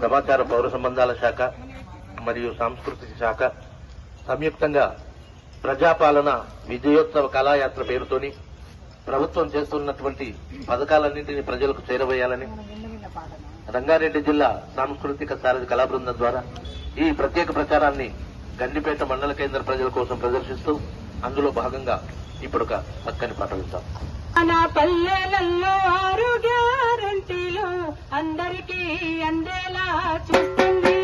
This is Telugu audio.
సమాచార పౌర సంబంధాల శాఖ మరియు సాంస్కృతిక శాఖ సంయుక్తంగా ప్రజాపాలన విజయోత్సవ కళాయాత్ర పేరుతోని ప్రభుత్వం చేస్తున్నటువంటి పథకాలన్నింటినీ ప్రజలకు చేరవేయాలని రంగారెడ్డి జిల్లా సాంస్కృతిక సారథి కళాబృందం ద్వారా ఈ ప్రత్యేక ప్రచారాన్ని గండిపేట మండల కేంద్ర ప్రజల కోసం ప్రదర్శిస్తూ అందులో భాగంగా ఇప్పుడు ఒక చక్కని పాట వింటాం మన పల్లెలలో ఆరు గ్యారంటీలో అందరికీ అందేలా చూస్తుంది.